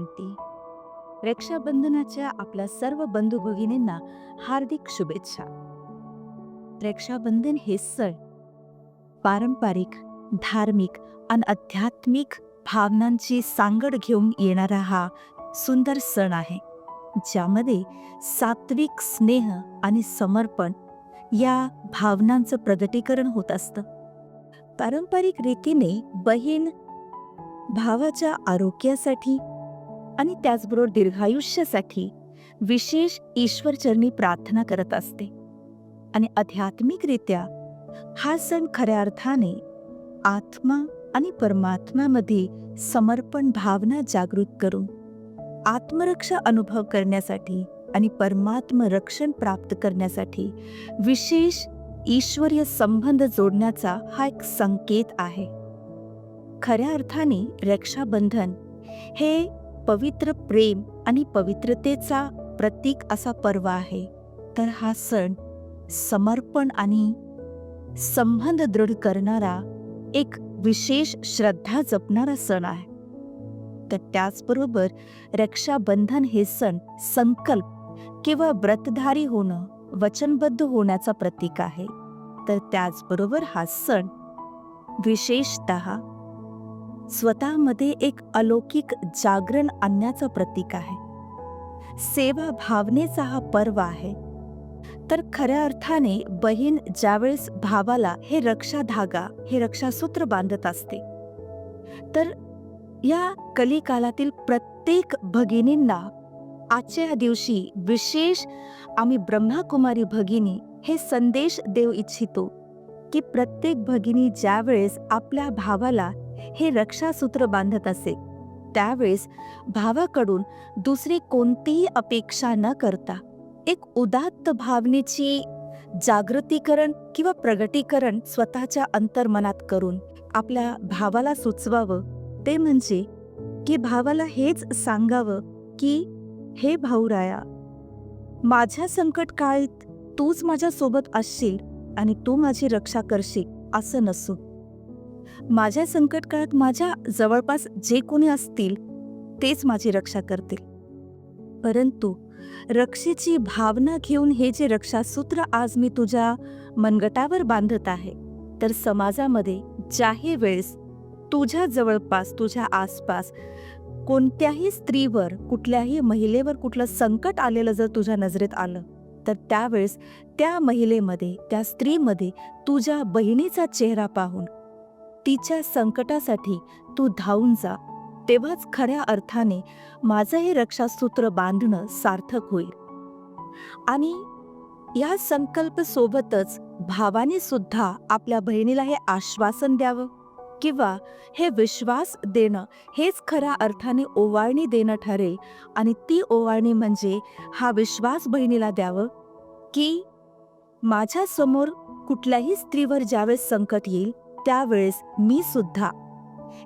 शांती. रक्षाबंधनाच्या आपल्या सर्व बंधू भगिनींना हार्दिक शुभेच्छा. रक्षाबंधन हे सण पारंपरिक धार्मिक आणि आध्यात्मिक भावनांची सांगड घेऊन येणारा हा सुंदर सण आहे ज्यामध्ये सात्विक स्नेह आणि समर्पण या भावनांचं प्रगटीकरण होत असतं. पारंपरिक रीतीने बहीण भावाच्या आरोग्यासाठी आणि त्याचबरोबर दीर्घायुष्यासाठी विशेष ईश्वरचरणी प्रार्थना करत असते. आणि आध्यात्मिकरित्या हा सण खऱ्या अर्थाने आत्मा आणि परमात्म्यामध्ये समर्पण भावना जागृत करून आत्मरक्षा अनुभव करण्यासाठी आणि परमात्म रक्षण प्राप्त करण्यासाठी विशेष ईश्वरीय संबंध जोडण्याचा हा एक संकेत आहे. खऱ्या अर्थाने रक्षाबंधन हे पवित्र प्रेम आणि पवित्रतेचा प्रतीक असा पर्व आहे. तर हा सण समर्पण आणि संबंध दृढ करणारा एक विशेष श्रद्धा जपणारा सण आहे. तर त्याचबरोबर रक्षाबंधन हे सण संकल्प किंवा व्रतधारी होणं वचनबद्ध होण्याचा प्रतीक आहे. तर त्याचबरोबर हा सण विशेषत स्वतःमध्ये एक अलौकिक जागरण आणण्याचं प्रतीक आहे. सेवा भावनेचा हा पर्व आहे. तर खऱ्या अर्थाने बहीण ज्यावेळेस भावाला हे रक्षा धागा हे रक्षासूत्र बांधत असते तर या कलिकालातील प्रत्येक भगिनींना आजच्या या दिवशी विशेष आम्ही ब्रह्माकुमारी भगिनी हे संदेश देऊ इच्छितो की प्रत्येक भगिनी ज्यावेळेस आपल्या भावाला हे रक्षासूत्र बांधत असे. त्यावेळेस भावाकडून दुसरी कोणतीही अपेक्षा न करता एक उदात्त भावनेची जागृतीकरण किंवा प्रगटीकरण स्वतःच्या अंतर्मनात करून आपल्या भावाला सुचवावं. ते म्हणजे की भावाला हेच सांगावं की हे भाऊराया माझ्या संकट काळीत तूच माझ्यासोबत असशील आणि तू माझी रक्षा करशील असं नसू. माझ्या संकट काळात माझ्या जवळपास जे कोणी असतील तेच माझी रक्षा करतील. परंतु रक्षेची भावना घेऊन हे जे रक्षासूत्र आज मी तुझ्या मनगटावर बांधत आहे तर समाजामध्ये ज्याही वेळेस तुझ्या जवळपास तुझ्या आसपास कोणत्याही स्त्रीवर कुठल्याही महिलेवर कुठलं संकट आलेलं जर तुझ्या नजरेत आलं तर त्यावेळेस त्या महिलेमध्ये त्या स्त्रीमध्ये तुझ्या बहिणीचा चेहरा पाहून तिच्या संकटासाठी तू धावून जा. तेव्हाच खऱ्या अर्थाने माझं हे रक्षासूत्र बांधणं सार्थक होईल. आणि या संकल्प सोबतच भावाने सुद्धा आपल्या बहिणीला हे आश्वासन द्यावं किंवा हे विश्वास देणं हेच खऱ्या अर्थाने ओवाळणी देणं ठरेल आणि ती ओवाळणी म्हणजे हा विश्वास बहिणीला द्यावं की माझ्यासमोर कुठल्याही स्त्रीवर ज्यावेळेस संकट येईल त्यावेळेस मी सुद्धा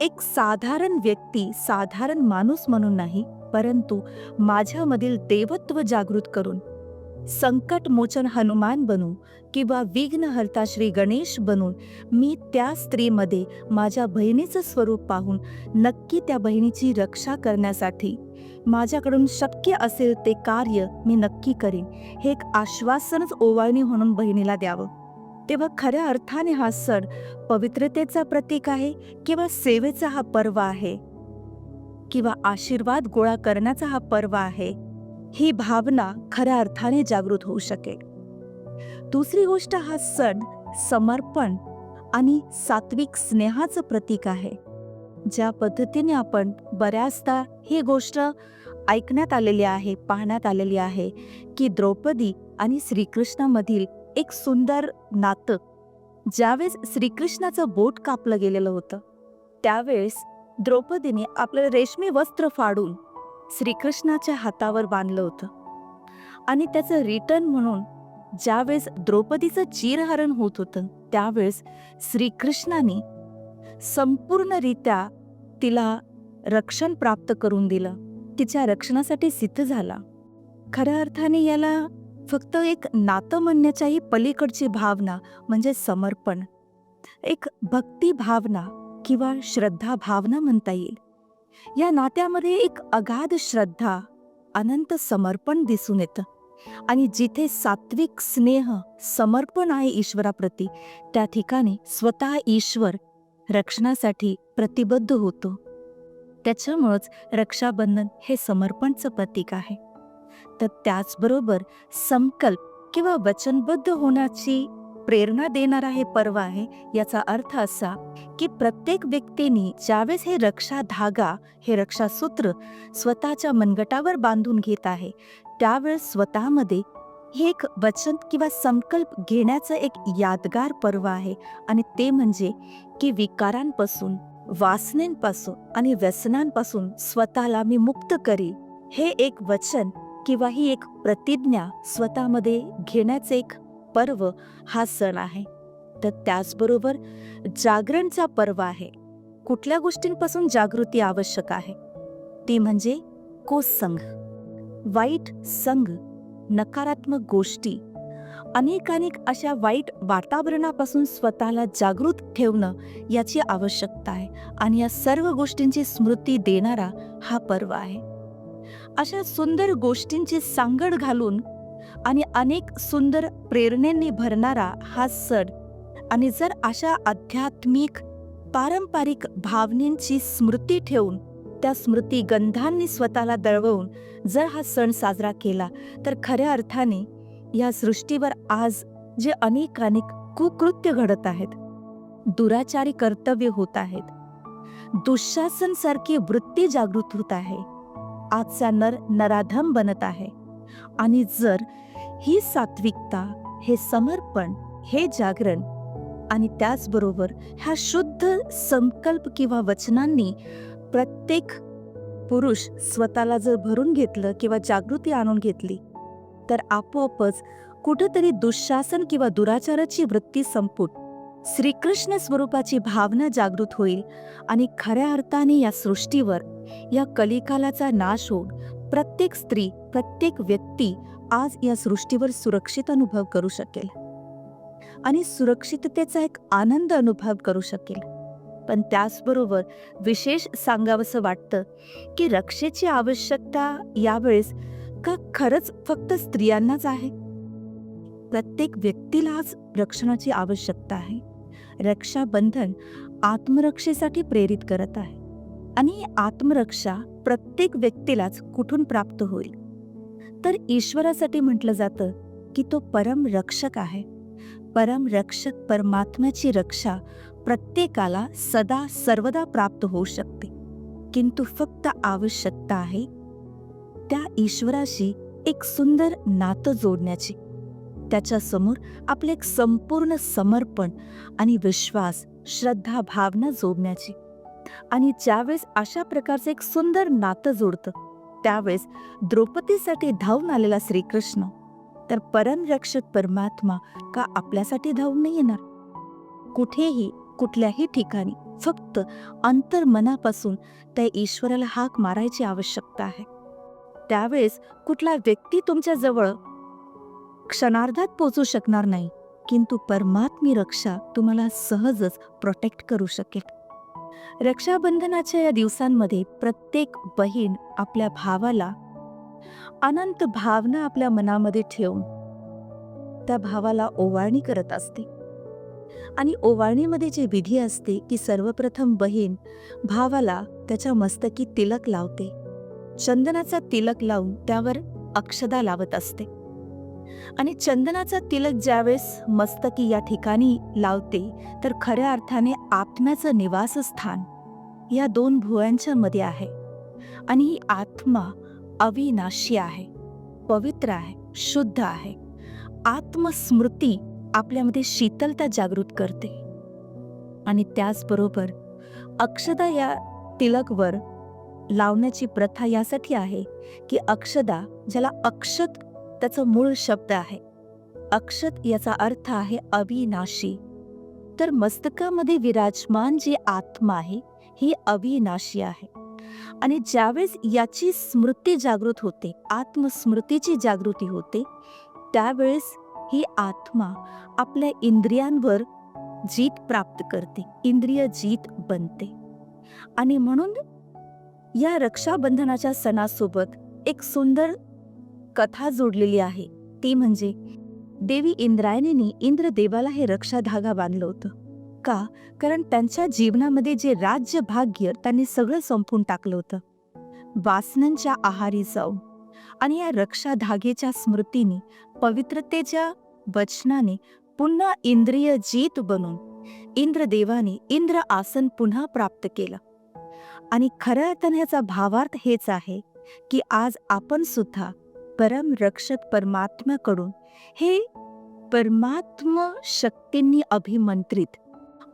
एक साधारण व्यक्ती साधारण माणूस म्हणून नाही परंतु माझ्यामधील देवत्व जागृत करून संकट मोचन हनुमान बनू किंवा विघ्नहर्ता श्री गणेश बनून मी त्या स्त्रीमध्ये माझ्या बहिणीचं स्वरूप पाहून नक्की त्या बहिणीची रक्षा करण्यासाठी माझ्याकडून शक्य असेल ते कार्य मी नक्की करीन. हे एक आश्वासनच ओवाळणी म्हणून बहिणीला द्यावं. तेव्हा खऱ्या अर्थाने हा सण पवित्रतेचा प्रतीक आहे किंवा सेवेचा हा पर्व आहे? किंवा आशीर्वाद गोळा करण्याचा हा पर्व आहे? ही भावना खऱ्या अर्थाने जागृत होऊ शकेल. दुसरी गोष्ट हा सण समर्पण आणि सात्विक स्नेहाचं प्रतीक आहे. ज्या पद्धतीने आपण बऱ्याचदा ही गोष्ट ऐकण्यात आलेली आहे पाहण्यात आलेली आहे की द्रौपदी आणि श्रीकृष्णामधील एक सुंदर नातं. ज्यावेळेस श्रीकृष्णाचं बोट कापलं गेलेलं होतं त्यावेळेस द्रौपदीने आपलं रेशमी वस्त्र फाडून श्रीकृष्णाच्या हातावर बांधलं होतं. आणि त्याचं रिटर्न म्हणून ज्यावेळेस द्रौपदीचं चिरहरण होत होतं त्यावेळेस श्रीकृष्णाने संपूर्णरित्या तिला रक्षण प्राप्त करून दिलं. तिच्या रक्षणासाठी सिद्ध झाला. खऱ्या अर्थाने याला फक्त एक नातं म्हणण्याच्याही पलीकडची भावना म्हणजे समर्पण. एक भक्ती भावना किंवा श्रद्धा भावना म्हणता येईल. या नात्यामध्ये एक अगाध श्रद्धा अनंत समर्पण दिसून येतं. आणि जिथे सात्विक स्नेह समर्पण आहे ईश्वराप्रती त्या ठिकाणी स्वतः ईश्वर रक्षणासाठी प्रतिबद्ध होतो. त्याच्यामुळंच रक्षाबंधन हे समर्पणचं प्रतीक आहे. तर त्याचबरोबर संकल्प किंवा वचनबद्ध होण्याची प्रेरणा देणारा हे पर्व आहे. याचा अर्थ असा की प्रत्येक व्यक्तीने ज्यावेळेस हे रक्षा धागा हे रक्षासूत्र स्वतःच्या मनगटावर बांधून घेत आहे त्यावेळेस स्वतःमध्ये हे एक वचन किंवा संकल्प घेण्याचं एक यादगार पर्व आहे. आणि ते म्हणजे की विकारांपासून वासनेंपासून आणि व्यसनांपासून स्वतःला मी मुक्त करी हे एक वचन किंवा ही एक प्रतिज्ञा स्वतःमध्ये घेण्याचे एक पर्व हा सण आहे. तर त्याचबरोबर जागरणचा पर्व आहे. कुठल्या गोष्टींपासून जागृती आवश्यक आहे? ती म्हणजे कोसंघ वाईट संघ नकारात्मक गोष्टी अनेकानेक अशा वाईट वातावरणापासून स्वतःला जागृत ठेवणं याची आवश्यकता आहे. आणि या सर्व गोष्टींची स्मृती देणारा हा पर्व आहे. अशा सुंदर गोष्टींची सांगड घालून आणि अनेक सुंदर प्रेरणेने भरणारा हा सण आणि जर अशा आध्यात्मिक पारंपरिक भावनेंची स्मृती ठेवून त्या स्मृती गंधांनी स्वतःला दळवून जर हा सण साजरा केला तर खऱ्या अर्थाने या सृष्टीवर आज जे अनेक अनेक कुकृत्य घडत आहेत दुराचारी कर्तव्य होत आहेत दुःशासन सारखी वृत्ती जागृत होत आहे. आजचा नर नराधम बनत आहे. आणि जर ही सात्विकता हे समर्पण हे जागरण आणि त्याचबरोबर ह्या शुद्ध संकल्प किंवा वचनांनी प्रत्येक पुरुष स्वतःला जर भरून घेतलं किंवा जागृती आणून घेतली तर आपोआपच कुठंतरी दुःशासन किंवा दुराचाराची वृत्ती संपुट श्रीकृष्ण स्वरूपाची भावना जागृत होईल आणि खऱ्या अर्थाने या सृष्टीवर या कलिकालाचा नाश होऊन प्रत्येक स्त्री प्रत्येक व्यक्ती आज या सृष्टीवर सुरक्षित अनुभव करू शकेल. आणि सुरक्षिततेचा एक आनंद अनुभव करू शकेल. पण त्याचबरोबर विशेष सांगावंसं वाटतं की रक्षेची आवश्यकता यावेळेस का खरंच फक्त स्त्रियांनाच आहे? प्रत्येक व्यक्तीलाच रक्षणाची आवश्यकता आहे. रक्षाबंधन आत्मरक्षेसाठी प्रेरित करत आहे. आणि आत्मरक्षा प्रत्येक व्यक्तीलाच कुठून प्राप्त होईल? तर ईश्वरासाठी म्हटलं जातं की तो परम रक्षक आहे. परम रक्षक परमात्म्याची रक्षा प्रत्येकाला सदा सर्वदा प्राप्त होऊ शकते. किंतु फक्त आवश्यकता आहे त्या ईश्वराशी एक सुंदर नातं जोडण्याची. त्याच्यासमोर आपले एक संपूर्ण समर्पण आणि विश्वास श्रद्धा भावना जोडण्याची. आणि ज्यावेळेस अशा प्रकारचं एक सुंदर नातं जोडतं त्यावेळेस द्रौपदीसाठी धावून आलेला श्रीकृष्ण तर परमरक्षक परमात्मा का आपल्यासाठी धावून नाही येणार? कुठेही कुठल्याही ठिकाणी फक्त अंतर्मनापासून त्या ईश्वराला हाक मारायची आवश्यकता आहे. त्यावेळेस कुठला व्यक्ती तुमच्याजवळ क्षणार्धात पोचू शकणार नाही किंतु परमात्मी रक्षा तुम्हाला सहजच प्रोटेक्ट करू शकेल. रक्षाबंधनाच्या या दिवसांमध्ये प्रत्येक बहीण आपल्या भावाला अनंत भावना आपल्या मनामध्ये ठेवून त्या भावाला ओवाळणी करत असते. आणि ओवाळणीमध्ये जे विधी असते की सर्वप्रथम बहीण भावाला त्याच्या मस्तकी तिलक लावते. चंदनाचा तिलक लावून त्यावर अक्षदा लावत असते. आणि चंदनाचा तिलक ज्यावेळेस मस्तकी या ठिकाणी लावते तर खऱ्या अर्थाने आत्म्याचं निवासस्थान या दोन भुवयांच्या मध्ये आहे. आणि ही आत्मा अविनाशी आहे पवित्र आहे शुद्ध आहे. आत्मस्मृती आपल्यामध्ये शीतलता जागृत करते. आणि त्याचबरोबर अक्षदा या तिलकवर लावण्याची प्रथा यासाठी आहे की अक्षदा ज्याला अक्षत त्याचं मूळ शब्द आहे. अक्षत याचा अर्थ आहे अविनाशी. तर मस्तकामध्ये विराजमान जी आत्मा आहे ही अविनाशी आहे. आणि ज्यावेळेस याची स्मृती जागृत होते आत्मस्मृतीची जागृती होते त्यावेळेस ही आत्मा आपल्या इंद्रियांवर जीत प्राप्त करते इंद्रिय जीत बनते. आणि म्हणून या रक्षाबंधनाच्या सणासोबत एक सुंदर कथा जोडलेली आहे. ती म्हणजे देवी इंद्रायणीने इंद्रदेवाला हे रक्षा धागा बांधलं होतं. का? कारण त्यांच्या जीवनामध्ये जे राज्य भाग्य त्यांनी सगळं संपून टाकलं होतं. वासनांच्या आहारी जाऊन आणि या रक्षा धागेच्या स्मृतीने पवित्रतेच्या वचनाने पुन्हा इंद्रिय जीत बनून इंद्रदेवाने इंद्र आसन पुन्हा प्राप्त केलं. आणि खऱ्या अर्थाने ह्याचा भावार्थ हेच आहे की आज आपण सुद्धा परम रक्षक परमात्म्याकडून हे परमात्म शक्तींनी अभिमंत्रित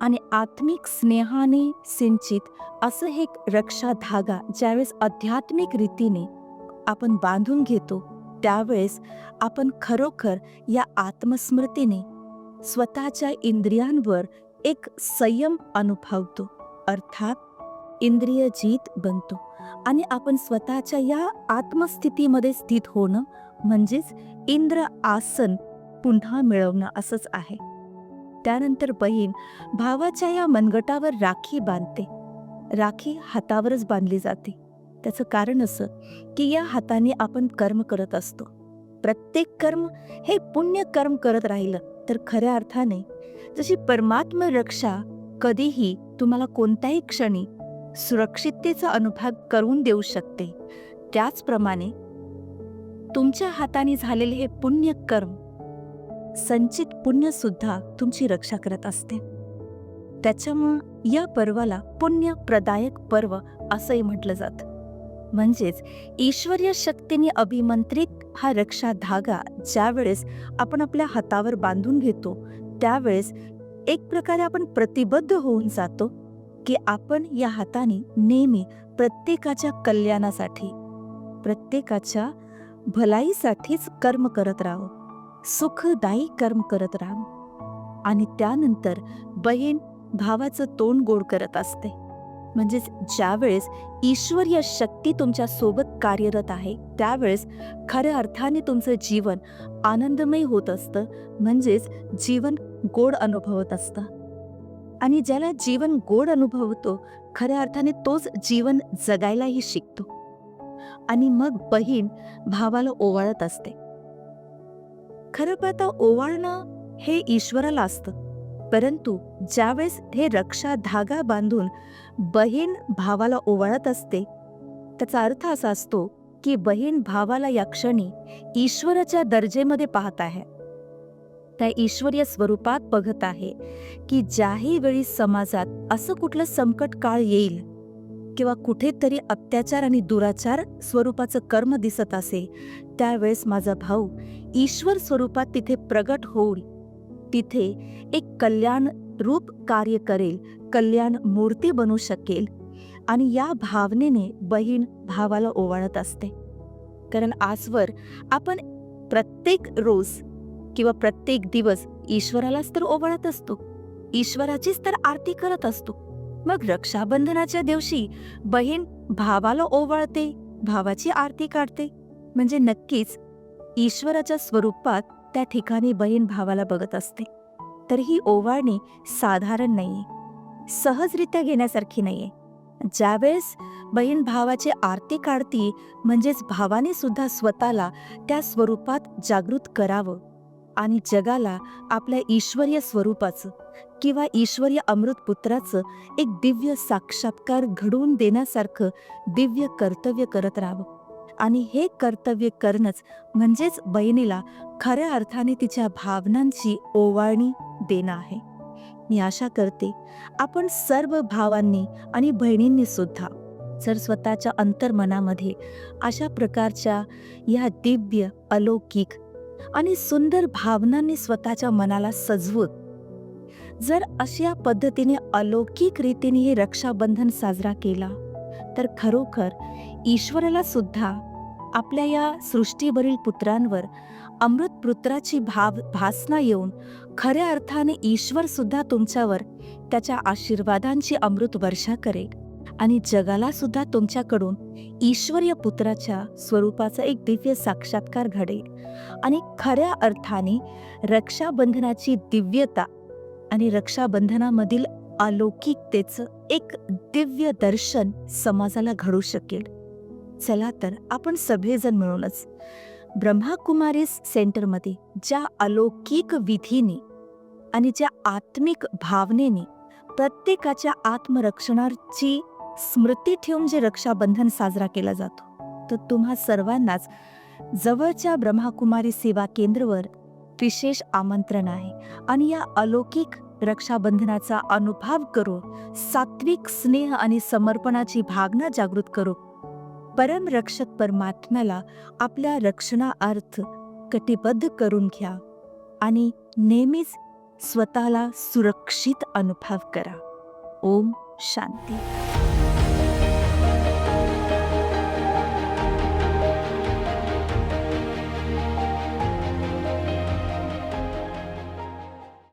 आणि आत्मिक स्नेहाने सिंचित असं हे एक रक्षा धागा ज्यावेळेस आध्यात्मिक रीतीने आपण बांधून घेतो त्यावेळेस आपण खरोखर या आत्मस्मृतीने स्वतःच्या इंद्रियांवर एक संयम अनुभवतो. अर्थात इंद्रियजीत बनतो. आणि आपण स्वतःच्या या आत्मस्थितीमध्ये स्थित होणं म्हणजेच इंद्र आसन पुन्हा मिळवणं असंच आहे. त्यानंतर बहीण भावाच्या या मनगटावर राखी बांधते. राखी हातावरच बांधली जाते. त्याचं कारण असं की या हाताने आपण कर्म करत असतो. प्रत्येक कर्म हे पुण्य कर्म करत राहिलं तर खऱ्या अर्थाने जशी परमात्म रक्षा कधीही तुम्हाला कोणत्याही क्षणी सुरक्षिततेचा अनुभव करून देऊ शकते. त्याचप्रमाणे तुमच्या हाताने झालेले हे पुण्य कर्म संचित पुण्य सुद्धा तुमची रक्षा करत असते. त्याच्यामुळं या पर्वाला पुण्य प्रदायक पर्व असंही म्हटलं जातं. म्हणजेच ईश्वरीय शक्तीने अभिमंत्रित हा रक्षा धागा ज्यावेळेस आपण आपल्या हातावर बांधून घेतो त्यावेळेस एक प्रकारे आपण प्रतिबद्ध होऊन जातो. की आपण या हाताने नेहमी प्रत्येकाच्या कल्याणासाठी प्रत्येकाच्या भलाईसाठीच कर्म करत राहो. सुखदायी कर्म करत राहा. आणि त्यानंतर बहीण भावाचं तोंड गोड करत असते. म्हणजेच ज्यावेळेस ईश्वरीय शक्ती तुमच्यासोबत कार्यरत आहे त्यावेळेस खऱ्या अर्थाने तुमचं जीवन आनंदमय होत असतं. म्हणजेच जीवन गोड अनुभवत असतं. आणि ज्याला जीवन गोड अनुभवतो खऱ्या अर्थाने तोच जीवन जगायलाही शिकतो. आणि मग बहीण भावाला ओवाळत असते. खरं पाहता ओवाळणं हे ईश्वराला असतं. परंतु ज्यावेळेस हे रक्षा धागा बांधून बहीण भावाला ओवाळत असते त्याचा अर्थ असा असतो की बहीण भावाला या क्षणी ईश्वराच्या दर्जेमध्ये पाहत आहे. त्या ईश्वरीय स्वरूपात बघत आहे की ज्याही वेळी समाजात असं कुठलं संकट काळ येईल किंवा कुठेतरी अत्याचार आणि दुराचार स्वरूपाचं कर्म दिसत असे त्यावेळेस माझा भाऊ ईश्वर स्वरूपात तिथे प्रगट होऊन तिथे एक कल्याण रूप कार्य करेल कल्याण मूर्ती बनू शकेल आणि या भावनेने बहीण भावाला ओवाळत असते. कारण आजवर आपण प्रत्येक रोज किंवा प्रत्येक दिवस ईश्वरालाच तर ओवाळत असतो. ईश्वराचीच तर आरती करत असतो. मग रक्षाबंधनाच्या दिवशी बहीण भावाला ओवाळते भावाची आरती काढते. म्हणजे नक्कीच ईश्वराच्या स्वरूपात त्या ठिकाणी बहीण भावाला बघत असते. तर ही ओवाळणी साधारण नाहीये. सहजरित्या घेण्यासारखी नाहीये. ज्यावेळेस बहीण भावाची आरती काढती म्हणजेच भावाने सुद्धा स्वतःला त्या स्वरूपात जागृत करावं. आणि जगाला आपल्या ईश्वरीय स्वरूपाचं किंवा ईश्वरीय अमृतपुत्राचं एक दिव्य साक्षात्कार घडवून देण्यासारखं दिव्य कर्तव्य करत राहावं. आणि हे कर्तव्य करणंच म्हणजेच बहिणीला खऱ्या अर्थाने तिच्या भावनांची ओवाळणी देणं आहे. मी आशा करते आपण सर्व भावांनी आणि बहिणींनी सुद्धा जर स्वतःच्या अंतर्मनामध्ये अशा प्रकारच्या या दिव्य अलौकिक आणि सुंदर भावनांनी स्वतःच्या मनाला सजवत जर अशा पद्धतीने अलौकिक रीतीने हे रक्षाबंधन साजरा केला तर खरोखर ईश्वराला सुद्धा आपल्या या सृष्टीवरील पुत्रांवर अमृतपुत्राची भाव भासना येऊन खऱ्या अर्थाने ईश्वर सुद्धा तुमच्यावर त्याच्या आशीर्वादांची अमृत वर्षा करेल. आणि जगाला सुद्धा तुमच्याकडून ईश्वरीय पुत्राच्या स्वरूपाचा एक दिव्य साक्षात्कार घडेल. आणि खऱ्या अर्थाने रक्षाबंधनाची दिव्यता आणि रक्षाबंधनामधील अलौकिकतेचं एक दिव्य दर्शन समाजाला घडू शकेल. चला तर आपण सगळेजण मिळूनच ब्रह्माकुमारीस सेंटरमध्ये ज्या अलौकिक विधीने आणि ज्या आत्मिक भावनेने प्रत्येकाच्या आत्मरक्षणाची स्मृती ठेवून जे रक्षाबंधन साजरा केला जातो तर तुम्हा सर्वांनाच जवळच्या ब्रह्माकुमारी सेवा केंद्रवर विशेष आमंत्रण आहे. आणि या अलौकिक रक्षाबंधनाचा अनुभव करू सात्विक स्नेह आणि समर्पणाची भावना जागृत करू. परमरक्षक परमात्म्याला आपल्या रक्षणार्थ कटिबद्ध करून घ्या आणि नेहमीच स्वतःला सुरक्षित अनुभव करा. ओम शांती.